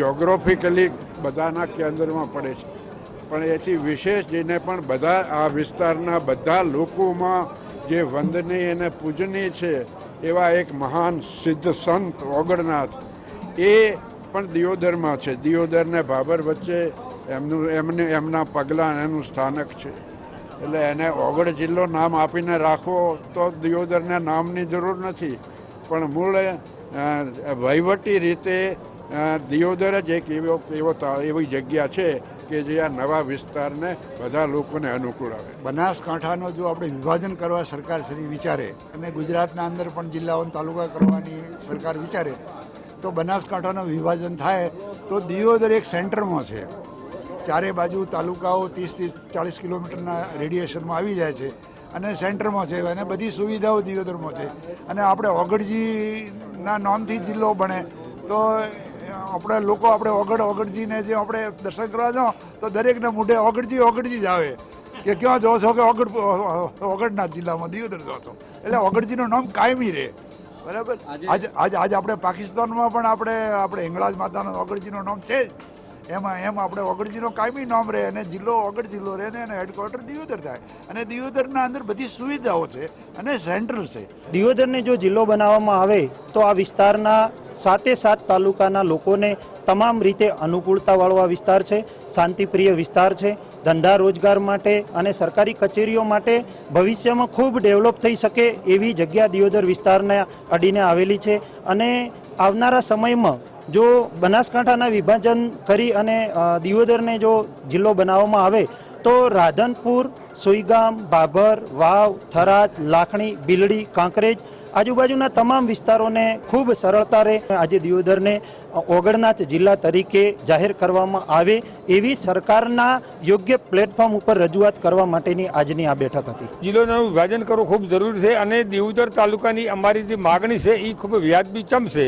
જોગ્રાફિકલી બધાના કેન્દ્રમાં પડે છે. પણ એથી વિશેષ જઈને પણ બધા આ વિસ્તારના બધા લોકોમાં જે વંદનીય અને પૂજનીય છે, એવા એક મહાન સિદ્ધ સંત ઓગણનાથ, એ પણ દિયોદરમાં છે. દિયોદર ને ભાબર વચ્ચે એમનું, એમને, એમના પગલાં એનું સ્થાનક છે. એટલે એને ઓગળ જિલ્લો નામ આપીને રાખવો તો દિયોદરને નામની જરૂર નથી. પણ મૂળ વહીવટી રીતે દિયોદર જ એક એવો એવો એવી જગ્યા છે કે જે આ નવા વિસ્તારને બધા લોકોને અનુકૂળ આવે. બનાસકાંઠાનો જો આપણે વિભાજન કરવા સરકાર શ્રી વિચારે અને ગુજરાતના અંદર પણ જિલ્લાઓ તાલુકા કરવાની સરકાર વિચારે તો બનાસકાંઠાનું વિભાજન થાય, તો દિયોદર એક સેન્ટરમાં છે. ચારે બાજુ તાલુકાઓ ત્રીસ ત્રીસ, ચાળીસ કિલોમીટરના રેડિયેશનમાં આવી જાય છે અને સેન્ટરમાં છે અને બધી સુવિધાઓ દિયોદરમાં છે. અને આપણે ઓગળજીના નામથી જિલ્લો બને તો આપણે લોકો આપણે ઓગળ ઓગળજીને જે આપણે દર્શન કરવા જાઓ તો દરેકને મોઢે ઓગળજી ઓગળજી જ આવે. કે ક્યાં જો છો કે ઓગળ ઓગળનાથ જિલ્લામાં દિયોદર જો છો. એટલે ઓગળજીનું નામ કાયમી રહે. બરાબર? આજ આજ આજ આપણે પાકિસ્તાનમાં પણ આપણે આપણે હિંગળાજ માતાના ઓગળજીનું નામ છે જ. એમાં એમ આપણે ઓગળજીનો કાયમી નામ રહે અને જિલ્લો ઓગળ જિલ્લો રહે અને હેડક્વાર્ટર દિયોદર થાય. અને દિયોદરના અંદર બધી સુવિધાઓ છે અને સેન્ટ્રલ છે. દિયોદરને જો જિલ્લો બનાવવામાં આવે તો આ વિસ્તારના સાતે સાત તાલુકાના લોકોને તમામ રીતે અનુકૂળતાવાળો આ વિસ્તાર છે, શાંતિપ્રિય વિસ્તાર છે, ધંધા રોજગાર માટે અને સરકારી કચેરીઓ માટે ભવિષ્યમાં ખૂબ ડેવલપ થઈ શકે એવી જગ્યા દિયોદર વિસ્તારને અડીને આવેલી છે. અને આવનારા સમયમાં જો બનાસકાંઠાના વિભાજન કરી અને દિયોદરને જો જિલ્લો બનાવવામાં આવે, તો રાધનપુર, સુઈગામ ભાભર વાવ, થરાદ, લાખણી, બિલડી, કાંકરેજ આજુબાજુના તમામ વિસ્તારોને ખૂબ સરળતા રહે. આજે દિયોદરને ઓગણનાથ જિલ્લા તરીકે જાહેર કરવામાં આવે એવી સરકારના યોગ્ય પ્લેટફોર્મ ઉપર રજૂઆત કરવા માટેની આજની આ બેઠક હતી. જિલ્લોનું વિભાજન કરવું ખૂબ જરૂરી છે અને દિયોદર તાલુકાની અમારી જે માગણી છે એ ખૂબ વ્યાજબી ચમશે.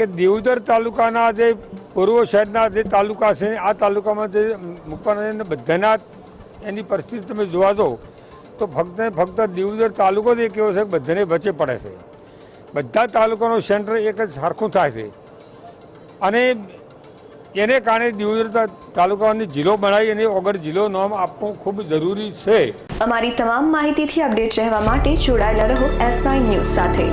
કે દેવદર તાલુકાના જે પૂર્વ શહેરના જે તાલુકા છે, આ તાલુકામાં જે મૂકવાના બધાના એની પરિસ્થિતિ તમે જોવા દો તો ફક્ત ફક્ત દેવદર તાલુકો જ એક એવો છે કે બધાને વચ્ચે પડે છે. બધા તાલુકાનું સેન્ટર એક જ સરખું થાય છે. અને એને કારણે દેવદર તાલુકાની જિલ્લો બનાવી અને ઓગળ જિલ્લો નામ આપવું ખૂબ જરૂરી છે. અમારી તમામ માહિતીથી અપડેટ રહેવા માટે જોડાયેલા રહો એસ નાઇન ન્યૂઝ સાથે.